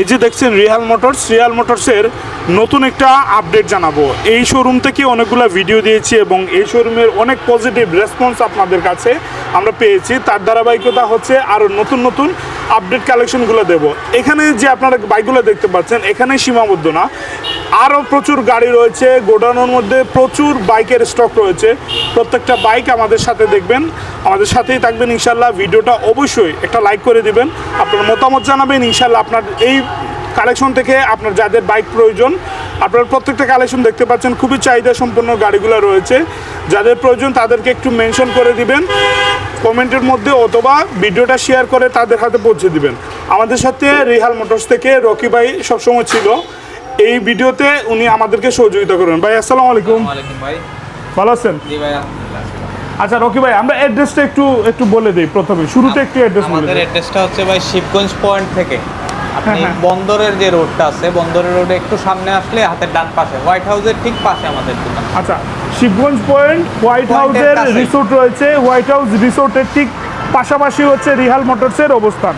এই যে দেখছেন রিয়াল মোটরস, রিয়াল মোটরসের নতুন একটা আপডেট জানাব। এই শোরুম থেকে অনেকগুলো ভিডিও দিয়েছি এবং এই শোরুমের অনেক পজিটিভ রেসপন্স আপনাদের কাছে আমরা পেয়েছি। তার ধারাবাহিকতা হচ্ছে আরও নতুন নতুন আপডেট কালেকশনগুলো দেব। এখানে যে আপনারা বাইকগুলো দেখতে পাচ্ছেন এখানে সীমাবদ্ধ না আরও প্রচুর গাড়ি রয়েছে, গোডাউনের মধ্যে প্রচুর বাইকের স্টক রয়েছে। প্রত্যেকটা বাইক আমাদের সাথে দেখবেন, আমাদের সাথেই থাকবেন ইনশাল্লাহ ভিডিওটা অবশ্যই একটা লাইক করে দিবেন। আপনার মতামত জানাবেন ইনশাল্লাহ আপনার এই কালেকশন থেকে আপনার যাদের বাইক প্রয়োজন আপনার প্রত্যেকটা কালেকশন দেখতে পাচ্ছেন খুবই চাহিদা সম্পন্ন গাড়িগুলো রয়েছে। যাদের প্রয়োজন তাদেরকে একটু মেনশন করে দিবেন কমেন্টের মধ্যে অথবা ভিডিওটা শেয়ার করে তাদের হাতে পৌঁছে দিবেন। আমাদের সাথে রিহাল মোটরস থেকে রকি ভাই সবসময় ছিল। এই ভিডিওতে উনি আমাদেরকে সহযোগিতা করবেন। ভাই আসসালামু আলাইকুম। ভালো আছেন? আচ্ছা রকি ভাই আমরা অ্যাড্রেসটা একটু একটু বলে দিই প্রথমে। শুরুতে একটু অ্যাড্রেস আমাদের অ্যাড্রেসটা হচ্ছে ভাই শিবগঞ্জ পয়েন্ট থেকে। আপনি হ্যাঁ, হ্যাঁ। বন্দরের যে রোডটা আছে বন্দরের রোডে একটু সামনে আসলে হাতের ডান পাশে হোয়াইট হাউসের ঠিক পাশে আমাদের দোকান। আচ্ছা শিবগঞ্জ পয়েন্ট হোয়াইট হাউসের রিসোর্ট রয়েছে হোয়াইট হাউস রিসোর্টের ঠিক পাশাপাশি হচ্ছে রিহাল মোটরসের অবস্থান।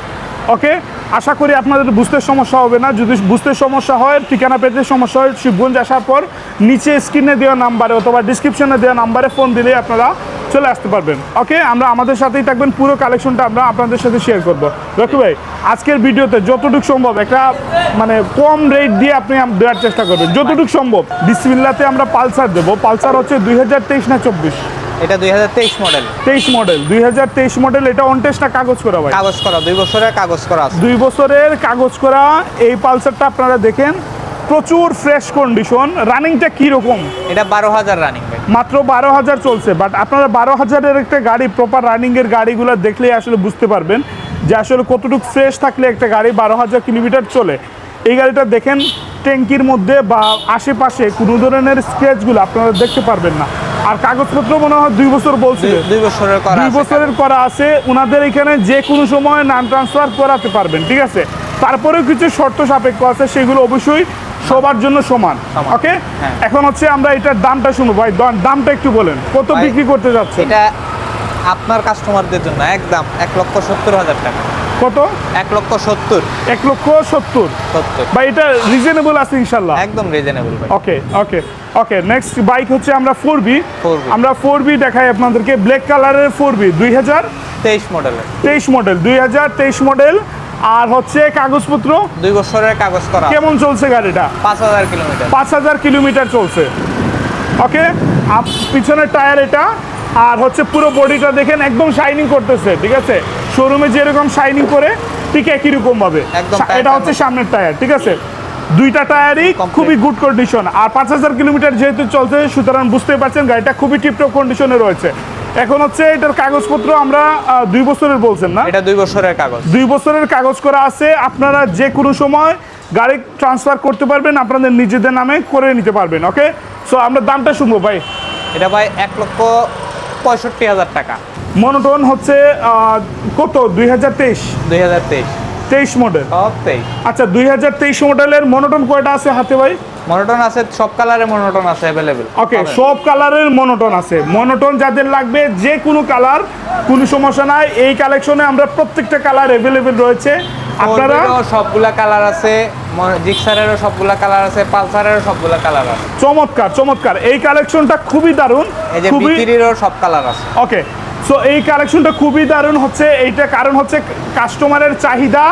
ওকে? আশা করি আপনাদের বুঝতে সমস্যা হবে না। যদি বুঝতে সমস্যা হয়, ঠিকানা পেতে সমস্যা হয়, শিবগঞ্জ আসার পর নিচে স্ক্রিনে দেওয়া নাম্বারে অথবা ডিসক্রিপশনে দেওয়া নাম্বারে ফোন দিলে আপনারা চলে আসতে পারবেন। ওকে আমরা আমাদের সাথেই থাকবেন। পুরো কালেকশনটা আমরা আপনাদের সাথে শেয়ার করব। রকি ভাই, আজকের ভিডিওতে যতটুকু সম্ভব একটা মানে কম রেট দিয়ে আপনি দেওয়ার চেষ্টা করবেন। যতটুকু সম্ভব। বিসমিল্লাতে আমরা পালসার দেবো। পালসার হচ্ছে দুই হাজার তেইশ না চব্বিশ। এটা দুই হাজার তেইশ মডেল তেইশ মডেল দুই হাজার তেইশ মডেল এটা অন টেস্ট না কাগজ করা ভাই? কাগজ করা দুই বছরের কাগজ করা আছে। দুই বছরের কাগজ করা এই পালসারটা আপনারা দেখেন প্রচুর ফ্রেশ কন্ডিশন রানিংটা কীরকম? এটা বারো হাজার রানিং ভাই। মাত্র বারো হাজার চলছে বাট আপনারা বারো হাজারের একটা গাড়ি প্রপার রানিংয়ের গাড়িগুলো দেখলেই আসলে বুঝতে পারবেন যে আসলে কতটুকু ফ্রেশ থাকলে একটা গাড়ি বারো হাজার কিলোমিটার চলে। এই গাড়িটা দেখেন ট্যাঙ্কির মধ্যে বা আশেপাশে কোনো ধরনের স্ক্র্যাচগুলো আপনারা দেখতে পারবেন না। আর কাগজপত্র মনে হয় দুই বছর বলছিল। দুই- বছরের করা দুই বছরের করা আছে ওনাদের এখানে যে কোনো সময় নাম ট্রান্সফার করাতে পারবেন ঠিক আছে? তারপরেও কিছু শর্ত সাপেক্ষ আছে সেগুলো অবশ্যই সবার জন্য সমান সমান। ওকে? হ্যাঁ। এখন হচ্ছে আমরা এটার দামটা শুনব। ভাই দামটা একটু বলেন। কত বিক্রি করতে যাচ্ছে এটা আপনার কাস্টমারদের জন্য একদম এক লক্ষ সত্তর হাজার টাকা। কত? এক লক্ষ সত্তর। এক লক্ষ সত্তর। সত্তর। ভাই এটা রিজনেবল আছে ইনশাল্লাহ একদম reasonable okay okay okay next bike হচ্ছে আমরা ফোর বি 4B আমরা ফোর বি দেখাই আপনাদেরকে ব্ল্যাক কালারের ফোর বি দুই হাজার তেইশ মডেলের তেইশ মডেল দুই হাজার তেইশ মডেল আর হচ্ছে কাগজপত্র? দুই বছরের কাগজ করা। কেমন চলছে গাড়িটা? পাঁচ হাজার কিলোমিটার। পাঁচ হাজার কিলোমিটার চলছে। ওকে পিছনের টায়ার এটা আর হচ্ছে পুরো বডিটা দেখেন একদম শাইনিং করতেছে ঠিক আছে? শোরুমে যেরকম শাইনিং করে ঠিক একই রকম ভাবে। এটা হচ্ছে সামনের টায়ার ঠিক আছে? দুইটা টায়ারই খুবই গুড কন্ডিশন আর পাঁচ হাজার কিলোমিটার যেহেতু চলছে সুতরাং বুঝতেই পারছেন গাড়িটা খুবই টিপটপ কন্ডিশনে রয়েছে। এখন হচ্ছে এটার কাগজপত্র আমরা দুই বছরের বলছেন না? এটা দুই বছরের কাগজ। দুই বছরের কাগজ করা আছে। আপনারা যে কোনো সময় গাড়ি ট্রান্সফার করতে পারবেন আপনাদের নিজেদের নামে করে নিতে পারবেন ওকে সো আমরা দামটা শুনব ভাই। এটা ভাই এক লক্ষ পঁয়ষট্টি হাজার টাকা। মনোটন হচ্ছে কত? দুই হাজার তেইশ? দুই হাজার তেইশ। তেইশ মডেল? আচ্ছা দুই হাজার তেইশ মডেলের মনোটন কয়টা আছে হাতে ভাই? মনোটন আছে সব কালারে মনোটন আছে অ্যাভেলেবেল ওকে সব কালারের মনোটন আছে। মনোটন যাদের লাগবে যে কোনো কালার কোনো সমস্যা নাই। এই কালেকশনে আমরা প্রত্যেকটা কালার অ্যাভেলেবেল রয়েছে। আপনারা সবগুলা কালার আছে জিক্সারেরও সবগুলা কালার আছে পালসারেরও সবগুলা কালার আছে। চমৎকার চমৎকার। এই কালেকশনটা খুবই দারুণ এই যে বিক্রিরও সব কালার আছে। ওকে সো এই কালেকশনটা খুবই দারুণ হচ্ছে। এইটা কারণ হচ্ছে কাস্টমারের চাহিদা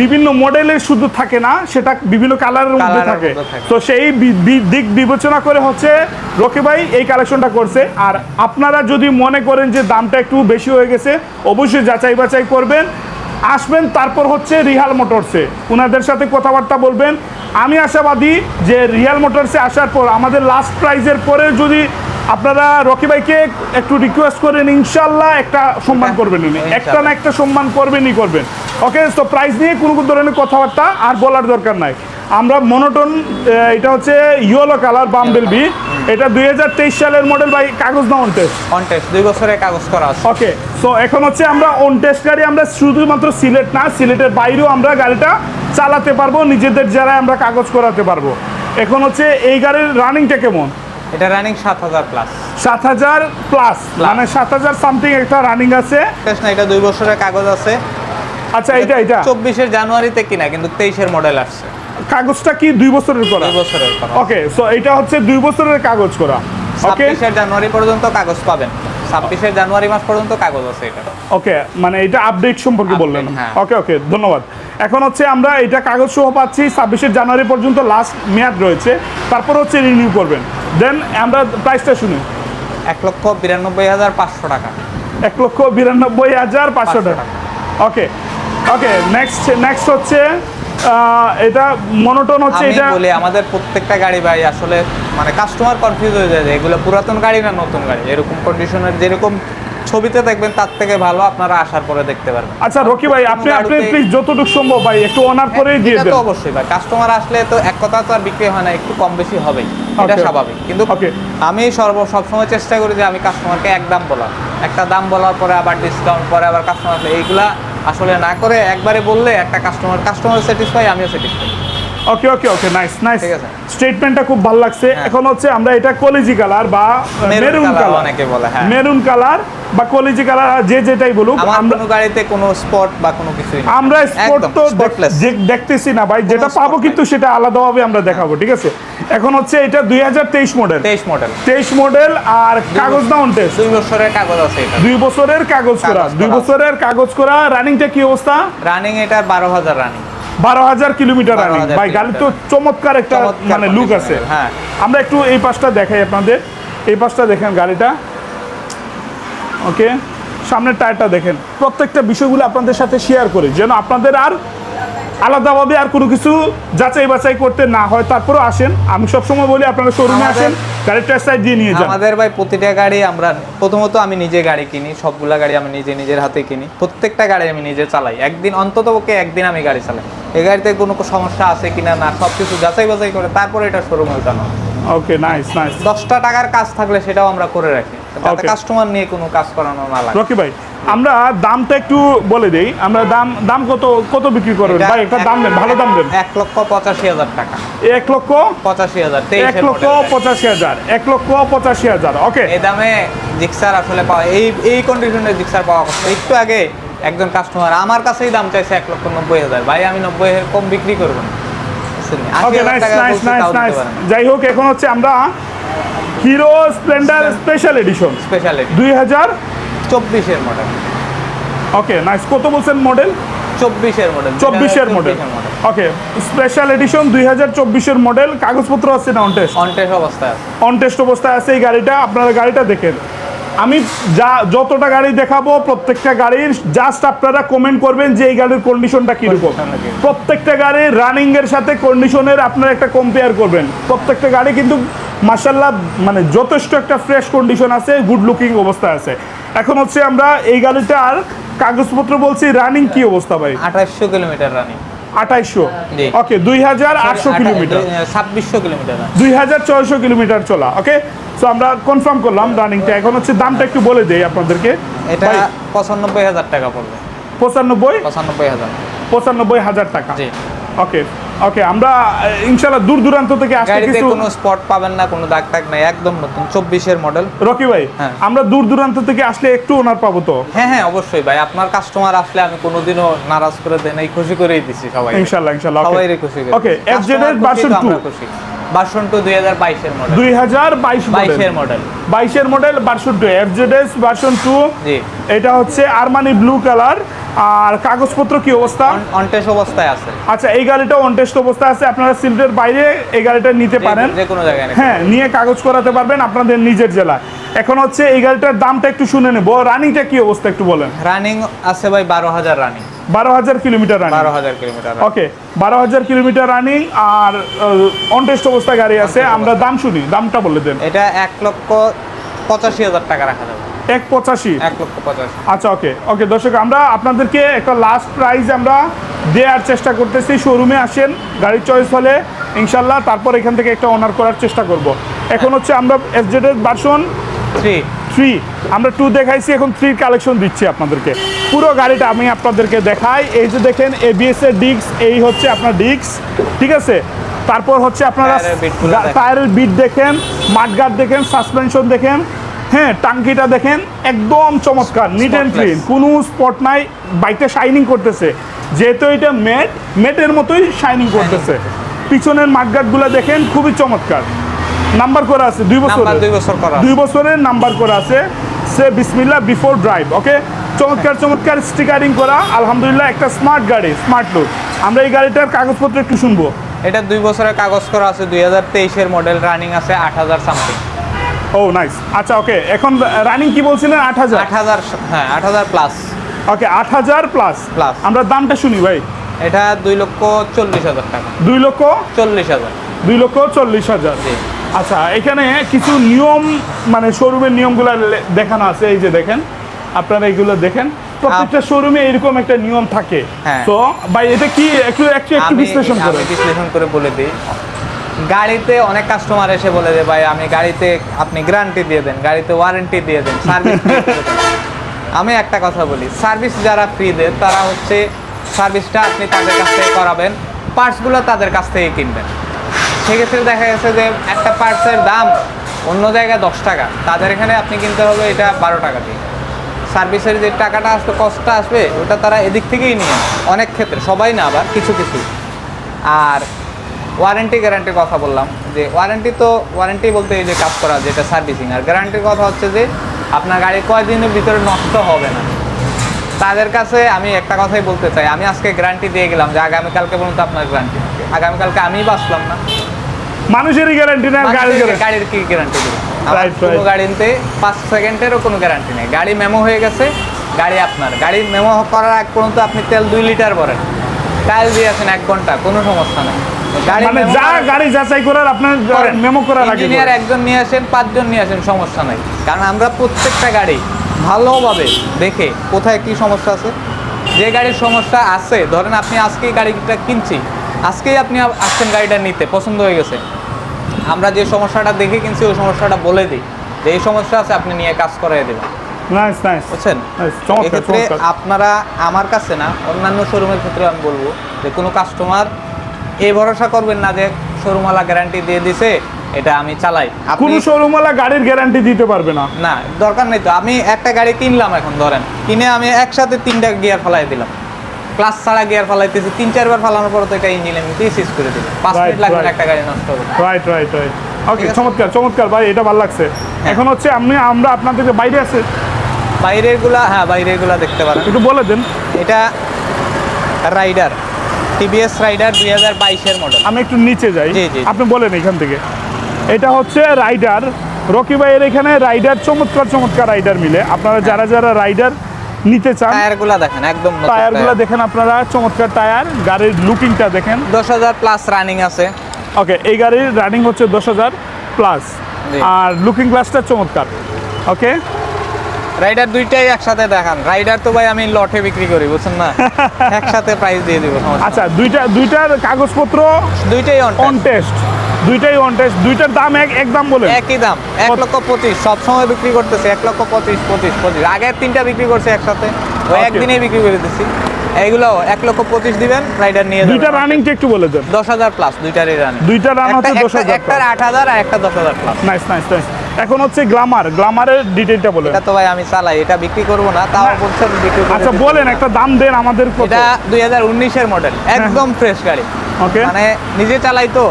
বিভিন্ন মডেলের শুধু থাকে না সেটা বিভিন্ন কালারের মধ্যে থাকে। তো সেই দিক বিবেচনা করে হচ্ছে রকি ভাই এই কালেকশনটা করছে। আর আপনারা যদি মনে করেন যে দামটা একটু বেশি হয়ে গেছে অবশ্যই যাচাই বাছাই করবেন। আসবেন তারপর হচ্ছে রিহাল মোটরসে। ওনাদের সাথে কথাবার্তা বলবেন। আমি আশাবাদী যে রিয়াল মোটরসে আসার পর আমাদের লাস্ট প্রাইজের পরে যদি আপনারা রকি ভাইকে একটু রিকোয়েস্ট করেন ইনশাল্লাহ একটা সম্মান করবেন উনি। একটা না একটা সম্মান করবেনই করবেন। ওকে তো প্রাইস নিয়ে কোনো কোনো ধরনের কথাবার্তা আর বলার দরকার নাই। আমরা মনোটন এটা হচ্ছে ইয়েলো কালার বাম্বেল বি এটা দু হাজার তেইশ সালের মডেল বাই কাগজ না টেস্ট কন্টেস্ট দুই বছরের কাগজ করা আছে। ওকে সো এখন হচ্ছে আমরা অন টেস্ট গাড়ি আমরা শুধুমাত্র সিলেট না সিলেটের বাইরেও আমরা গাড়িটা চালাতে পারব নিজেদের যারা আমরা কাগজ করাতে পারব। এখন হচ্ছে এই গাড়ির রানিংটা কেমন? এটা রানিং সাত হাজার প্লাস সাত হাজার প্লাস মানে সাত হাজার সামথিং একটা রানিং আছে। না এটা দুই বছরের কাগজ আছে। আচ্ছা এটা এটা চব্বিশের জানুয়ারিতে কিনা কিন্তু তেইশের মডেল আসছে। কাগজটা কি দুই বছরের করা? দুই বছরের করা। ওকে সো এটা হচ্ছে দুই বছরের কাগজ করা। ওকে ছাব্বিশের জানুয়ারি পর্যন্ত কাগজ পাবেন। ছাব্বিশের জানুয়ারি মাস পর্যন্ত কাগজ আছে এটা। ওকে মানে এটা আপডেট সম্পর্কে বললেন। হ্যাঁ। ওকে ওকে ধন্যবাদ। এখন হচ্ছে আমরা এটা কাগজ সহ পাচ্ছি ছাব্বিশে জানুয়ারি পর্যন্ত লাস্ট মেয়াদ রয়েছে। তারপর হচ্ছে রিনিউ করবেন। দেন আমরা প্রাইসটা শুনি। এক লক্ষ বিরানব্বই হাজার পাঁচশো টাকা। এক লক্ষ বিরানব্বই হাজার পাঁচশো টাকা। ওকে ওকে নেক্সট নেক্সট হচ্ছে এটা মনোটন হচ্ছে আমি এটা বলি আমাদের প্রত্যেকটা গাড়ি ভাই আসলে মানে কাস্টমার কনফিউজ হয়ে যায় এগুলো পুরাতন গাড়ি না নতুন গাড়ি? এরকম কন্ডিশনের যেরকম ছবিতে দেখবেন তার থেকে ভালো আপনারা আসার পরে দেখতে পারবেন। আচ্ছা রকি ভাই আপনি আপনি প্লিজ যতটুকু সম্ভব ভাই একটু অনার করেই দিয়ে দেন। অবশ্যই ভাই কাস্টমার আসলে তো এক কথা তো আর বিক্রি হয় না একটু কম বেশি হবেই এটা স্বাভাবিক। কিন্তু আমি সর্ব সবসময় চেষ্টা করি যে আমি কাস্টমারকে এক দাম বলার। একটা দাম বলার পরে আবার ডিসকাউন্ট পরে আবার কাস্টমার এইগুলা আসলে না করে একবারে বললে একটা কাস্টমার কাস্টমার স্যাটিসফাই আমিও satisfy okay okay okay nice nice ঠিক আছে। স্টেটমেন্টটা খুব ভালো লাগছে। হ্যাঁ। এখন হচ্ছে আমরা এটা কলেজি কালার বা মেরুন কালার অনেকে বলে, হ্যাঁ। মেরুন কালার বা কলেজি কালার যে যেটাই বলুক আমার কোনো গাড়িতে কোনো স্পট বা কোনো নেই। আমরা স্পট তো দেখতেছি না ভাই যেটা পাবো কিন্তু সেটা আলাদাভাবে আমরা দেখাবো ঠিক আছে? এখন হচ্ছে এটা দুই হাজার তেইশ মডেল তেইশ মডেল তেইশ মডেল আর কাগজ না টেস্ট দুই বছরের কাগজ আছে এটা। দুই বছরের কাগজ করা দুই বছরের কাগজ করা রানিংটা কি অবস্থা? রানিং এটা বারো হাজার রানিং বারো হাজার কিলোমিটার রানিং ভাই গাড়ি তো চমৎকার একটা মানে লুক আছে। হ্যাঁ। আমরা একটু এই পাশটা দেখাই আপনাদের। এই পাশটা দেখেন গাড়িটা। ওকে সামনের টায়ারটা দেখেন। প্রত্যেকটা বিষয়গুলো আপনাদের সাথে শেয়ার করি। যেন আপনাদের আর আলাদাভাবে আর কোনো কিছু যাচাই বাছাই করতে না হয় তারপরেও আসেন। আমি সবসময় বলি আপনারা শোরুমে আসেন গাড়ির টেস্ট সাইড দিয়ে নিয়ে যান। আমাদের ভাই প্রতিটা গাড়ি আমরা প্রথমত আমি নিজে গাড়ি কিনি সবগুলা গাড়ি আমি নিজে নিজের হাতে কিনি। প্রত্যেকটা গাড়ি আমি নিজে চালাই। একদিন অন্তত পক্ষে একদিন আমি গাড়ি চালাই। এই গাড়িতে কোনো সমস্যা আছে কিনা না সব কিছু যাচাই বাছাই করে তারপরে এটা শোরুমে উঠানো ওকে নাইস নাইস দশটা টাকার কাজ থাকলে সেটাও আমরা করে রাখি। যাতে কাস্টমার নিয়ে কোনো কাজ করানো না লাগে। রকি ভাই আমরা দামটা একটু বলে দেই। আমরা দাম দাম কত কত বিক্রি করবেন? ভাই একটা এক- দাম দেন ভালো দাম দেন। এক লক্ষ পঁচাশি হাজার টাকা। এক লক্ষ পঁচাশি হাজার এক লক্ষ পঁচাশি হাজার এক লক্ষ পঁচাশি হাজার ওকে এই দামে জিক্সার আসলে পাওয়া এই এই কন্ডিশনের জিক্সার পাওয়া কষ্ট। একটু আগে একজন কাস্টমার আমার কাছেই দাম চাইছে এক লক্ষ নব্বই হাজার। ভাই আমি নব্বই হাজার কম বিক্রি করব না। Okay nice nice nice nice যাই হোক এখন হচ্ছে আমরা Hero Splendor special edition speciality দুই হাজার চব্বিশের মডেল ওকে নাইস কত বলছেন মডেল চব্বিশের মডেল চব্বিশের মডেল ওকে স্পেশাল এডিশন দুই হাজার চব্বিশের মডেল কাগজপত্র আছে না অন টেস্ট অনটেস অবস্থায় আছে। অন টেস্ট অবস্থায় আছে এই গাড়িটা আপনারা গাড়িটা দেখেন। আমি যা যতটা গাড়ি দেখাবো প্রত্যেকটা গাড়ির জাস্ট আপনারা কমেন্ট করবেন যে এই গাড়ির কন্ডিশনটা কীরকম? প্রত্যেকটা গাড়ির রানিং এর সাথে কন্ডিশনের আপনারা একটা কম্পেয়ার করবেন। প্রত্যেকটা গাড়ি কিন্তু মার্শাল্লাহ মানে যথেষ্ট একটা ফ্রেশ কন্ডিশন আছে গুড লুকিং অবস্থায় আছে। এখন হচ্ছে আমরা এই গাড়িটার কাগজপত্র বলছি রানিং কি অবস্থা ভাই? আঠাশশো কিলোমিটার রানিং আঠাইশশো? ওকে দুই হাজার আটশো কিলোমিটার। ছাব্বিশশো কিলোমিটার দুই হাজার ছয়শো কিলোমিটার চলা ওকে সো আমরা কনফার্ম করলাম রানিংটা এখন হচ্ছে দামটা একটু বলে দেই আপনাদেরকে। এটা পঁচানব্বই হাজার টাকা পড়বে। পঁচানব্বই? পঁচানব্বই হাজার। পঁচানব্বই হাজার টাকা। ওকে ওকে আমরা ইনশাআল্লাহ দূর দূরান্ত থেকে আসতে কিছু কোনো স্পট পাবেন না কোনো দাগ টাগ নাই একদম নতুন 24 এর মডেল রকি ভাই হ্যাঁ। আমরা দূর দূরান্ত থেকে আসলে একটু ওনার পাবো তো? হ্যাঁ হ্যাঁ অবশ্যই ভাই আপনার কাস্টমার আসলে আমি কোনোদিনও নারাজ করে দেই নাই খুশি করেই দিছি সবাই ইনশাআল্লাহ ইনশাআল্লাহ সবাই খুশি ওকে এফজেড এর আমরা 2 খুশি। ভার্সন টু দুই হাজার বাইশের মডেল দুই হাজার বাইশ বাইশের মডেল বাইশের model version two FZS version two এটা হচ্ছে আরমানি ব্লু কালার আর কাগজপত্র কি অবস্থা? অনটেস অবস্থায় আছে। আচ্ছা এই গাড়িটা অন টেস্ট অবস্থা আছে। আপনারা সিলেটের বাইরে এই গাড়িটা নিতে পারেন। যে কোনো জায়গায় হ্যাঁ নিয়ে কাগজ করাতে পারবেন আপনাদের নিজের জেলায়। এখন হচ্ছে এই গাড়িটার দামটা একটু শুনে নেব। রানিংটা কি অবস্থা একটু বলেন। রানিং আছে ভাই বারো হাজার রানিং বারো হাজার কিলোমিটার রানিং বারো হাজার কিলোমিটার ওকে বারো হাজার কিলোমিটার রানিং আর অন টেস্ট অবস্থা গাড়ি আছে। আমরা দাম শুনি দামটা বলে দেন। এটা এক লক্ষ পঁচাশি হাজার টাকা রাখা যাবে। এক পঁচাশি? এক লক্ষ পঁচাশি। আচ্ছা ওকে ওকে দর্শক আমরা আপনাদেরকে একটা লাস্ট প্রাইস আমরা দেওয়ার চেষ্টা করতেছি। শোরুমে আসেন গাড়ির চয়েস হলে ইনশাল্লাহ তারপর এখান থেকে একটা অনার করার চেষ্টা করব। এখন হচ্ছে আমরা এফজেড এর ভার্সন থ্রি থ্রি আমরা টু দেখাইছি এখন থ্রির কালেকশন দিচ্ছি আপনাদেরকে। পুরো গাড়িটা আমি আপনাদেরকে দেখাই। এই যে দেখেন এবিএস এর ডিস্ক এই হচ্ছে আপনার ডিস্ক ঠিক আছে? তারপর হচ্ছে আপনারা টায়ারের বিট দেখেন। মাঠগার্ড দেখেন সাসপেনশন দেখেন হ্যাঁ টাঙ্কিটা দেখেন একদম চমৎকার নিট অ্যান্ড. ক্লিন কোনো স্পট নাই বাইকটা শাইনিং করতেছে। যেহেতু এটা মেট মেটের মতোই শাইনিং করতেছে। পিছনের মাঠগাটগুলো দেখেন খুবই চমৎকার। নাম্বার করা আছে দুই বছর দুই বছর করা। দুই বছরের নাম্বার করা আছে। সে বিসমিল্লা বিফোর ড্রাইভ ওকে চমৎকার চমৎকার স্টিকারিং করা। আলহামদুলিল্লাহ একটা স্মার্ট গাড়ি স্মার্ট লুক আমরা এই গাড়িটার কাগজপত্র একটু শুনব। এটা দুই বছরের কাগজ করা আছে দুই হাজার তেইশের মডেল রানিং আছে আট হাজার সামথিং ও নাইস আচ্ছা ওকে এখন রানিং কি বলছিলেন আট হাজার? আট হাজার হ্যাঁ আট হাজার প্লাস ওকে আট হাজার প্লাস প্লাস আমরা দামটা শুনি ভাই। এটা দুই লক্ষ চল্লিশ হাজার টাকা। দুই লক্ষ চল্লিশ হাজার। দুই লক্ষ চল্লিশ হাজার। জি। আচ্ছা এখানে কিছু নিয়ম মানে শোরুমের নিয়মগুলো দেখানো আছে এই যে দেখেন আপনারা এইগুলো দেখেন। প্রত্যেকটা শোরুমে এরকম একটা নিয়ম থাকে। হ্যাঁ। তো ভাই এটা কি একটু একটু একটু বিশ্লেষণ করে বিশ্লেষণ করে বলে দিই। গাড়িতে অনেক কাস্টমার এসে বলে যে ভাই আমি গাড়িতে আপনি গ্যারান্টি দিয়ে দেন গাড়িতে ওয়ারেন্টি দিয়ে দেন সার্ভিস আমি একটা কথা বলি সার্ভিস যারা ফ্রি দেন তারা হচ্ছে সার্ভিসটা আপনি তাদের কাছ থেকে করাবেন পার্টসগুলো তাদের কাছ থেকে কিনবেন। সেক্ষেত্রে দেখা গেছে যে একটা পার্টসের দাম অন্য জায়গায় দশ টাকা। তাদের এখানে আপনি কিনতে হবে এটা বারো টাকা দিয়ে। সার্ভিসের যে টাকাটা আসবে কষ্টটা আসবে, ওটা তারা এদিক থেকেই নিয়ে অনেক ক্ষেত্রে, সবাই না, আবার কিছু কিছু। আর ওয়ারেন্টি গ্যারান্টির কথা বললাম, যে ওয়ারেন্টি তো, ওয়ারেন্টি বলতে এই যে কাজ করা, যেটা সার্ভিসিং। আর গ্যারান্টির কথা হচ্ছে যে, আপনার গাড়ি কয়দিনের ভিতরে নষ্ট হবে না। তাদের কাছে আমি একটা কথাই বলতে চাই, আমি আজকে গ্যারান্টি দিয়ে গেলাম যে আগামীকালকে পর্যন্ত আপনার গ্যারান্টি আগামীকালকে আমি বাঁচলাম না। মানুষেরই গ্যারান্টি না গাড়ির গাড়ির কি গ্যারান্টি কোনো. গাড়িতে পাঁচ সেকেন্ডেরও কোনো গ্যারান্টি নেই। গাড়ি মেমো হয়ে গেছে গাড়ি আপনার। গাড়ি মেমো করার আগ পর্যন্ত আপনি তেল দুই লিটার ভরেন। টাইল দিয়ে আছেন এক ঘণ্টা কোনো সমস্যা নেই। মানে যা গাড়ি যাচাই করার আপনার মেমো করার আগে ইঞ্জিনিয়ার একজন নিয়ে আসেন পাঁচজন নিয়ে আসেন সমস্যা নাই। কারণ আমরা প্রত্যেকটা গাড়ি ভালোভাবে দেখে কোথায় কি সমস্যা আছে। যে গাড়ির সমস্যা আছে ধরেন আপনি আজকেই গাড়িটা কিনছি আজকেই আপনি আসছেন গাড়িটা নিতে পছন্দ হয়ে গেছে। আমরা যে সমস্যাটা দেখে কিনছি ওই সমস্যাটা বলে দিই। যে এই সমস্যা আছে আপনি নিয়ে কাজ করাই দেবেন। নাইস নাইস বুঝছেন? এক্ষেত্রে আপনারা আমার কাছে না অন্যান্য শোরুমের ক্ষেত্রে আমি বলব যে কোনো কাস্টমার এই ভরসা করবেন না যে শোরুমওয়ালা গ্যারান্টি দিয়ে দিছে এটা আমি চালাই। কোনো শোরুমওয়ালা গাড়ির গ্যারান্টি দিতে পারবে না। না দরকার নেই তো। আমি একটা গাড়ি কিনলাম এখন ধরেন। কিনে আমি একসাথে তিনটা গিয়ার ফালাই দিলাম। ক্লাস ছাড়া গিয়ার ফালাইতেছি তিন চারবার ফালানোর পর তো এটা ইঞ্জিন আমি সিজ করে দিলাম পাঁচ মিনিট লাগবে একটা গাড়ি নষ্ট হবে। রাইট রাইট রাইট ওকে চমৎকার চমৎকার ভাই এটা ভালো লাগছে। এখন হচ্ছে আপনি আমরা আপনাদেরকে বাইরে আছে বাইরেরগুলা হ্যাঁ বাইরেরগুলা দেখতে পারেন। একটু বলে দেন। এটা রাইডার টিভিএস রাইডার দুই হাজার বাইশের মডেল আমি একটু নিচে যাই। আপনি বলেন এখান থেকে। এটা হচ্ছে রাইডার। রকি ভাইয়ের এখানে রাইডার চমৎকার চমৎকার রাইডার মিলে। আপনারা যারা যারা রাইডার নিতে চান? টায়ারগুলা দেখেন একদম টায়ারগুলো দেখেন আপনারা চমৎকার টায়ার। গাড়ির লুকিংটা দেখেন। দশ হাজার প্লাস রানিং আছে। ওকে এই গাড়ির রানিং হচ্ছে দশ হাজার প্লাস আর লুকিং গ্লাসটা চমৎকার। ওকে রাইডার দুইটাই একসাথে দেখান। রাইডার তো ভাই আমি লটে বিক্রি করি বুঝছেন না? একসাথে প্রাইস দিয়ে দিব আচ্ছা দুইটা দুইটার কাগজপত্র দুইটাই অন অন টেস্ট দুইটাই অন টেস্ট দুইটার দাম এক এক দাম বলে একই দাম, এক লক্ষ পঁচিশ সব সময় বিক্রি করতেছে এক লক্ষ পঁচিশ পঁচিশ পঁচিশ। আগের তিনটা বিক্রি করছে একসাথে। ওই একদিনেই বিক্রি করে দিচ্ছি এইগুলো এক লক্ষ পঁচিশ দিবেন রাইডার নিয়ে দুইটা রানিংটা একটু বলে দেন। দশ হাজার প্লাস দুইটারই রানিং দুইটা রান হচ্ছে দশ হাজার একটার আট হাজার আর একটা দশ হাজার প্লাস নাইস নাইস নাইস এখন হচ্ছে গ্লামার গ্লামারের ডিটেইলটা এটা তো ভাই আমি চালাই এটা বিক্রি করব না তাও বলছেন বিক্রি করে আচ্ছা বলেন একটা দাম দেন আমাদের কত? এটা দুই হাজার উনিশের মডেল একদম ফ্রেশ গাড়ি। ওকে মানে নিজে চালাই তো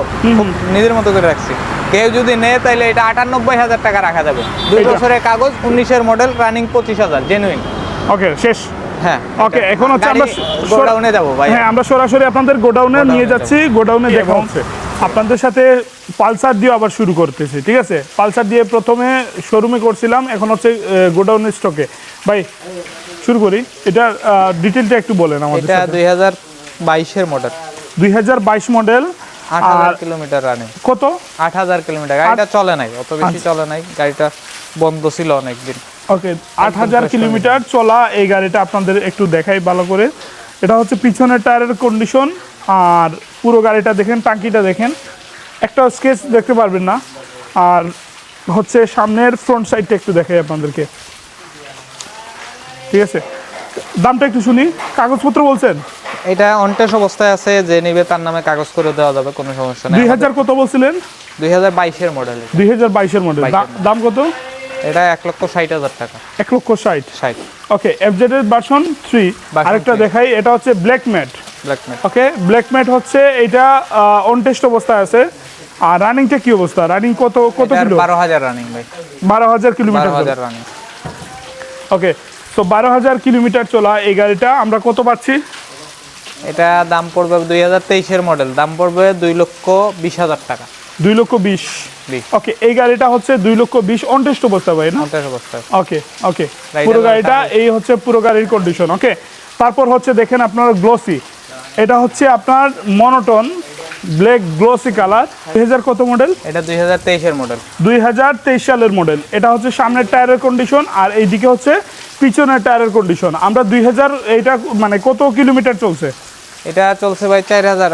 নিজের মতো করে রাখছি। কেউ যদি নেয় তাহলে এটা আটানব্বই হাজার টাকা রাখা যাবে। দুই বছরের কাগজ উনিশের মডেল রানিং পঁচিশ হাজার জেনুইন ওকে শেষ। হ্যাঁ। ওকে এখন হচ্ছে আমরা গোডাউনে যাব ভাই। হ্যাঁ আমরা সরাসরি আপনাদের গোডাউনে নিয়ে যাচ্ছি। গোডাউনে দেখা হচ্ছে আপনাদের সাথে পালসার দিয়ে আবার শুরু করতেছি ঠিক আছে? পালসার দিয়ে প্রথমে শোরুমে করছিলাম এখন হচ্ছে স্টকে ভাই শুরু করি। এটা ডিটেলটা একটু বলেন আমাদের এটা সাথে। দুই হাজার বাইশের মডেল দুই হাজার বাইশ মডেল আট হাজার আর কিলোমিটার রানিং কত? আট হাজার কিলোমিটার। গাড়িটা চলে নাই অত বেশি আচ্ছা। চলে নাই। গাড়িটা বন্ধ ছিল অনেকদিন। ওকে আট হাজার কিলোমিটার চলা এই গাড়িটা আপনাদের একটু দেখাই ভালো করে। এটা হচ্ছে পিছনের টায়ারের কন্ডিশন আর পুরো গাড়িটা দেখেন টাঙ্কিটা দেখেন। একটা স্কেচ দেখতে পারবেন না। আর হচ্ছে সামনের ফ্রন্ট সাইডটা একটু দেখাই আপনাদেরকে। ঠিক আছে? দামটা একটু শুনি। কাগজপত্র বলছেন? এটা অনটেস অবস্থায় আছে যে নিবে তার নামে কাগজ করে দেওয়া যাবে কোনো সমস্যা নেই। দুই হাজার কত বলছিলেন? দুই হাজার বাইশের মডেল দুই হাজার বাইশের মডেল দাম কত? এটা এক লক্ষ ষাট হাজার টাকা। এক লক্ষ ষাট? ষাট। ওকে এফজেড এর ভার্সন থ্রি আরেকটা দেখাই এটা হচ্ছে black matte black matte okay black matte হচ্ছে এটা অন টেস্ট অবস্থায় আছে। আর রানিংটা কি অবস্থা? রানিং কত কত কিলো? বারো হাজার রানিং ভাই। বারো হাজার কিলোমিটার হাজার রানিং ওকে তো বারো হাজার কিলোমিটার চলা এই গাড়িটা আমরা কত পাচ্ছি? এটা দাম পড়বে দুই হাজার তেইশের মডেল দাম পড়বে দুই লক্ষ বিশ হাজার টাকা। দুই লক্ষ বিশ। ওকে এই গাড়িটা হচ্ছে দুই লক্ষ বিশ অন টেস্ট অবস্থা ভাই না? ওকে ওকে পুরো গাড়িটা এই হচ্ছে পুরো গাড়ির কন্ডিশন ওকে তারপর হচ্ছে দেখেন আপনার গ্লোসি এটা হচ্ছে আপনার মনোটন ব্ল্যাক গ্লোসি কালার দুই হাজার কত মডেল এটা দুই হাজার তেইশের মডেল দুই হাজার তেইশ সালের মডেল এটা হচ্ছে সামনের টায়ারের কন্ডিশন আর এইদিকে হচ্ছে পিছনের টায়ারের কন্ডিশন আমরা দুই হাজার এইটা মানে কত কিলোমিটার চলছে? এটা চলছে ভাই চার হাজার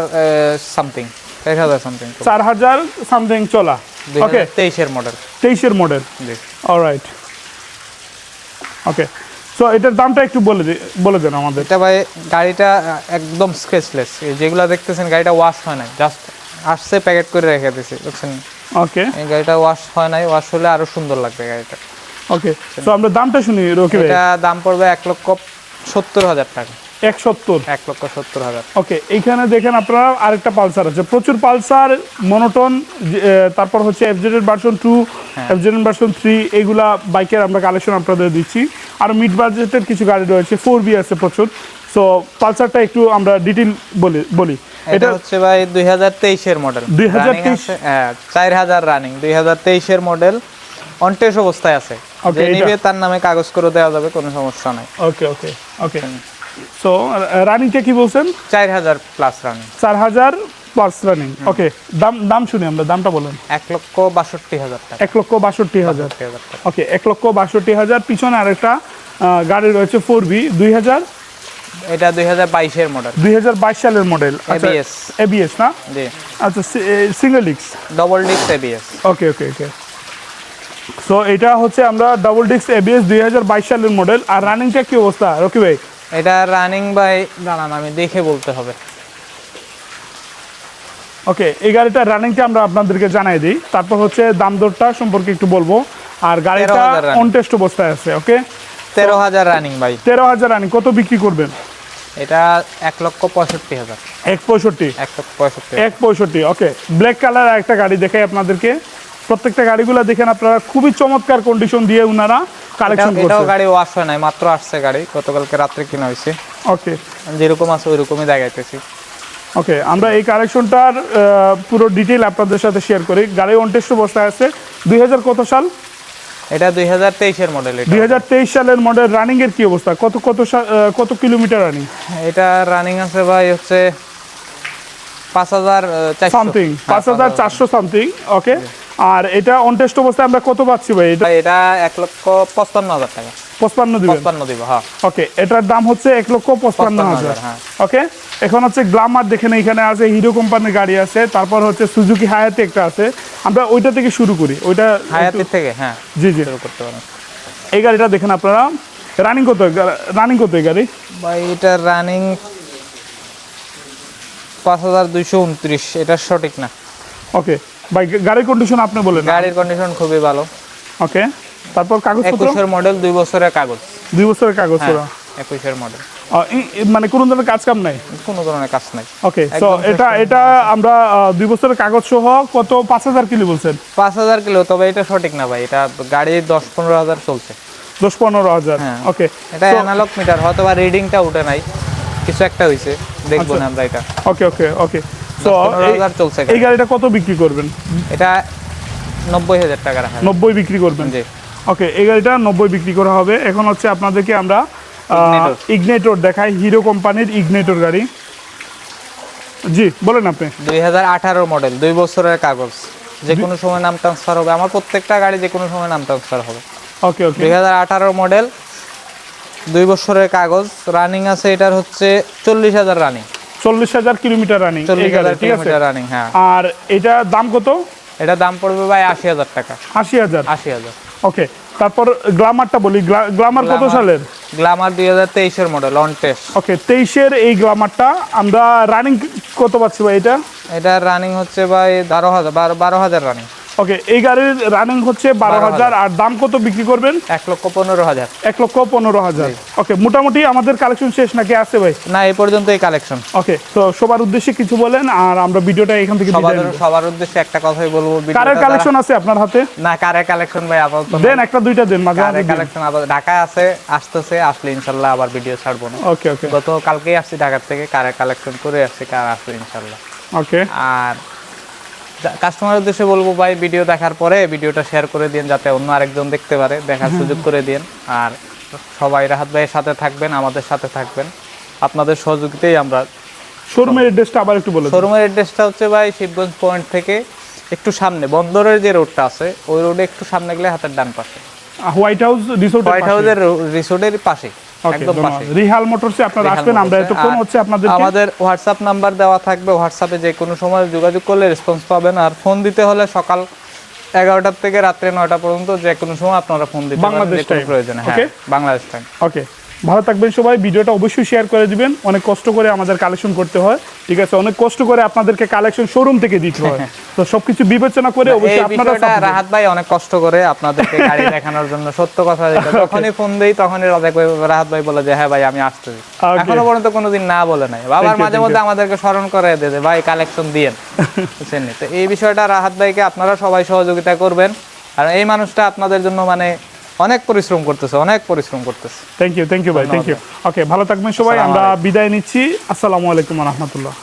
সামথিং চার হাজার সামথিং চার হাজার সামথিং চলা। দুই ওকে হাজার তেইশের মডেল তেইশের মডেল জি। অলরাইট ওকে সো এটার দামটা একটু বলে দি- বলে দেন আমাদের। এটা ভাই গাড়িটা আহ, একদম স্ক্রেচলেস যেগুলো দেখতেছেন গাড়িটা ওয়াশ হয় নাই। জাস্ট আসছে প্যাকেট করে রেখে দিয়েছি বুঝছেন? ওকে এই গাড়িটা ওয়াশ হয় নাই ওয়াশ হলে আরও সুন্দর লাগবে গাড়িটা। ওকে সো আমরা দামটা শুনি রকি ভাই এটা দাম পড়বে এক লক্ষ সত্তর হাজার টাকা। এক সত্তর। এক লক্ষ সত্তর হাজার। ওকে এইখানে দেখেন আপনারা আরেকটা পালসার আছে। প্রচুর পালসার মনোটন তারপর হচ্ছে এফজেডের ভার্সন টু এফজেডের ভার্সন থ্রি এইগুলা বাইকের আমরা কালেকশন আপনাদের দিচ্ছি। আর মিড বাজেটের কিছু গাড়ি রয়েছে ফোর বি আছে প্রচুর। সো পালসারটা একটু আমরা ডিটেল বলি বলি। এটা হচ্ছে ভাই দুই হাজার তেইশের মডেল 2023 হ্যাঁ চার হাজার রানিং দুই হাজার তেইশের মডেল অনটেস অবস্থায় আছে। যে নিবে তার নামে কাগজ করে দেওয়া যাবে কোনো সমস্যা নাই। ওকে ওকে ওকে সো রানিংটা কি বলছেন? চার হাজার প্লাস রানিং চার হাজার প্লাস রানিং ওকে দাম দাম শুনি আমরা দামটা বলেন। এক লক্ষ বাষট্টি হাজার টাকা। এক লক্ষ বাষট্টি হাজার। ওকে এক লক্ষ বাষট্টি হাজার। পিছনে আরেকটা গাড়ি রয়েছে ফোর বি দুই হাজার? এটা দুই হাজার বাইশের মডেল দুই হাজার বাইশ সালের মডেল ABS এবিএস না? জি। আচ্ছা সিঙ্গেল ডিক্স double disc ABS okay okay okay so এটা হচ্ছে আমরা ডাবল ডিক্স এবিএস দুই হাজার বাইশ সালের মডেল আর রানিংটা কি অবস্থা রকি ভাই? এটা রানিং বাই দাঁড়ান আমি দেখে বলতে হবে। ওকে এই গাড়িটার রানিংটা আমরা আপনাদেরকে জানাই দিই। তারপর হচ্ছে দাম দরটা সম্পর্কে একটু বলব। আর গাড়িটা 13,000 অন টেস্ট অবস্থায় আছে ওকে? তেরো হাজার রানিং বাই তেরো হাজার রানিং কত বিক্রি করবেন? এটা এক লক্ষ পঁয়ষট্টি হাজার। এক পঁয়ষট্টি? এক পঁয়ষট্টি। এক পঁয়ষট্টি ওকে। ব্ল্যাক কালার একটা গাড়ি দেখাই আপনাদেরকে। প্রত্যেকটা গাড়িগুলো দেখেন আপনারা খুবই চমৎকার কন্ডিশন দিয়ে ওনারা কালেকশন এটাও- এটাও গাড়ি ওয়াশ হয় নাই মাত্র আসছে গাড়ি গতকালকে রাত্রে কিনা হয়েছে। ওকে যেরকম আছে ওইরকমই দেখাইতেছি। ওকে আমরা এই কালেকশনটার পুরো ডিটেল আপনাদের সাথে শেয়ার করি। গাড়ি অন টেস্ট অবস্থায় আছে দুই হাজার কত সাল? এটা দুই হাজার তেইশের মডেল এটা। দুই হাজার তেইশ সালের মডেল রানিং এর কি অবস্থা? কত কত কত কিলোমিটার রানিং এটা রানিং আছে ভাই হচ্ছে পাঁচ হাজার চারশো। সামথিং পাঁচ হাজার চারশো সামথিং ওকে আর এটা অন টেস্ট অবস্থায় আমরা কত পাচ্ছি ভাই? এটা এটা এক লক্ষ পঁচপান্ন হাজার টাকা। পঁচপান্ন দিবেন? পঁচপান্ন দিব হ্যাঁ। ওকে এটার দাম হচ্ছে এক লক্ষ পঁচপান্ন 55,000 হাজার। হ্যাঁ। ওকে এখন হচ্ছে গ্লামার দেখেন এখানে আছে হিরো কোম্পানির গাড়ি আছে তারপর হচ্ছে সুজুকি হায়াতে একটা আছে। আমরা ওইটা থেকে শুরু করি ওইটা হায়াতের থেকে হ্যাঁ জি জি। শুরু করতে পারেন। এই গাড়িটা দেখেন আপনারা রানিং কত রানিং কত এই গাড়ি? ভাই এটা রানিং পাঁচ হাজার দুইশো উনত্রিশ এটা সঠিক না। ওকে ভাই গাড়ির কন্ডিশন আপনি বলেন। গাড়ির কন্ডিশন খুবই ভালো। ওকে তারপর কাগজপত্র? একুশের মডেল দুই বছরের কাগজ। দুই বছরের কাগজ পুরো? একুশের মডেল আহ, ই- ই- মানে কোনো ধরনের কাজ কাম নাই? কোনো ধরনের কাজ নাই। ওকে সো এটা এটা আমরা আহ, দুই বছরের কাগজ সহ কত? পাঁচ হাজার কিলো বলছেন? পাঁচ হাজার কিলো তবে এটা সঠিক না ভাই এটা গাড়ি দশ পনেরো হাজার চলছে। দশ পনেরো হাজার হ্যাঁ। ওকে এটা অ্যানালগ মিটার হয়তো বা রিডিংটা উঠে নাই কিছু একটা হয়েছে দেখব আচ্ছা। না আমরা এটা। ওকে ওকে ওকে পনেরো চলছে এই গাড়িটা কত বিক্রি করবেন? এটা নব্বই হাজার টাকা রাখা নব্বই বিক্রি করবেন? জি। ওকে এই গাড়িটা নব্বই বিক্রি করা হবে। এখন হচ্ছে আপনাদেরকে আমরা ইগনেটর দেখাই হিরো কোম্পানির ইগনেটর গাড়ি। জি বলেন আপনি। দুই হাজার আঠারো মডেল দুই বছরের কাগজ। যে কোনো সময় নাম ট্রান্সফার হবে। আমার প্রত্যেকটা গাড়ি যে কোনো সময় নাম ট্রান্সফার হবে। ওকে ওকে। দুই হাজার আঠারো মডেল দুই বছরের কাগজ। রানিং আছে এটার হচ্ছে চল্লিশ হাজার রানিং চল্লিশ হাজার কিলোমিটার রানিং ঠিক আছে? রানিং হ্যাঁ। আর এটা দাম কত? এটা দাম পড়বে ভাই আশি হাজার টাকা। আশি হাজার? আশি হাজার। ওকে তারপর গ্লামারটা বলি গ্লামার কত সালের? গ্লামার দুই হাজার তেইশের মডেল অন টেস্ট ওকে তেইশের এই গ্লামারটা আমরা রানিং কত পাচ্ছি ভাই এটা? এটা রানিং হচ্ছে ভাই বারো হাজার বারো বারো হাজার রানিং ওকে এই গাড়ির রানিং হচ্ছে বারো হাজার আর দাম কত বিক্রি করবেন? এক লক্ষ পনেরো হাজার। এক লক্ষ পনেরো হাজার। ওকে মোটামুটি আমাদের কালেকশন শেষ নাকি আছে ভাই? না এই পর্যন্ত এই কালেকশন ওকে তো সবার উদ্দেশ্যে কিছু বলেন আর আমরা ভিডিওটা এখান থেকে সবার উদ্দেশ্যে একটা কথাই বলব কারের কালেকশন আছে আপনার হাতে? না কারের কালেকশন ভাই আপাতত দেন একটা দুইটা দেন মাঝে মাঝে। কালেকশন আবার ঢাকায় আছে আসতেছে আসলে ইনশাল্লাহ আবার ভিডিও ছাড়বো না। ওকে ওকে গত কালকেই আসছি ঢাকার থেকে কারের কালেকশন করে আসছি কার আসবে ইনশাল্লাহ। ওকে আর কাস্টমার উদ্দেশ্যে বলব ভাই ভিডিও দেখার পরে ভিডিওটা শেয়ার করে দিন যাতে অন্য আরেকজন দেখতে পারে দেখার সুযোগ করে দিন আর সবাই রাহাত ভাইয়ের সাথে থাকবেন আমাদের সাথে থাকবেন। আপনাদের সহযোগিতাই আমরা শোরুমের অ্যাড্রেসটা আবার একটু বলে। শোরুমের অ্যাড্রেসটা হচ্ছে ভাই শিবগঞ্জ পয়েন্ট থেকে একটু সামনে বন্দরের যে রোডটা আছে ওই রোডে একটু সামনে গেলে হাতের ডান পাশে। হোয়াইট হাউস রিসোর্ট হোয়াইট হাউসের রিসোর্টের পাশে একদম পাশে রিহাল মোটরসে আপনারা আসবেন আমরা এতক্ষণ আর হচ্ছে আপনাদের আমাদের হোয়াটসঅ্যাপ নাম্বার দেওয়া থাকবে। হোয়াটসঅ্যাপে যে কোনো সময় যোগাযোগ করলে রেসপন্স পাবেন। আর ফোন দিতে হলে সকাল এগারোটার থেকে রাত্রে নয়টা পর্যন্ত যে কোনো সময় আপনারা ফোন দিতে বাংলাদেশ প্রয়োজনে। হ্যাঁ বাংলাদেশ টাইম ওকে ভালো থাকবেন সবাই ভিডিওটা অবশ্যই শেয়ার করে দিবেন। অনেক কষ্ট করে আমাদের কালেকশন করতে হয়। ঠিক আছে অনেক কষ্ট করে আপনাদেরকে কালেকশন শোরুম থেকে দিতে হয়। তো সবকিছু বিবেচনা করে অবশ্যই আপনারা রাহাত ভাই অনেক কষ্ট করে আপনাদেরকে গাড়ি দেখানোর জন্য সত্য কথা যখনই ফোন দেই তখনই রাজাক ভাই রাহাত ভাই বলে যে হ্যাঁ ভাই আমি আসতেছি এখনও পর্যন্ত কোনোদিন না বলে নাই। বাবার মাঝে মধ্যে আমাদেরকে স্মরণ করে দিয়ে যে ভাই কালেকশন দিয়েন। বুঝছেন? তো এই বিষয়টা রাহাত ভাইকে আপনারা সবাই সহযোগিতা করবেন। আর এই মানুষটা আপনাদের জন্য মানে অনেক পরিশ্রম করতেছে অনেক পরিশ্রম করতেছে। থ্যাংক ইউ থ্যাংক ইউ ভাই থ্যাংক ইউ ওকে ভালো থাকবেন সবাই আমরা বিদায় নিচ্ছি। আসসালামু আলাইকুম রহমতুল্লাহ।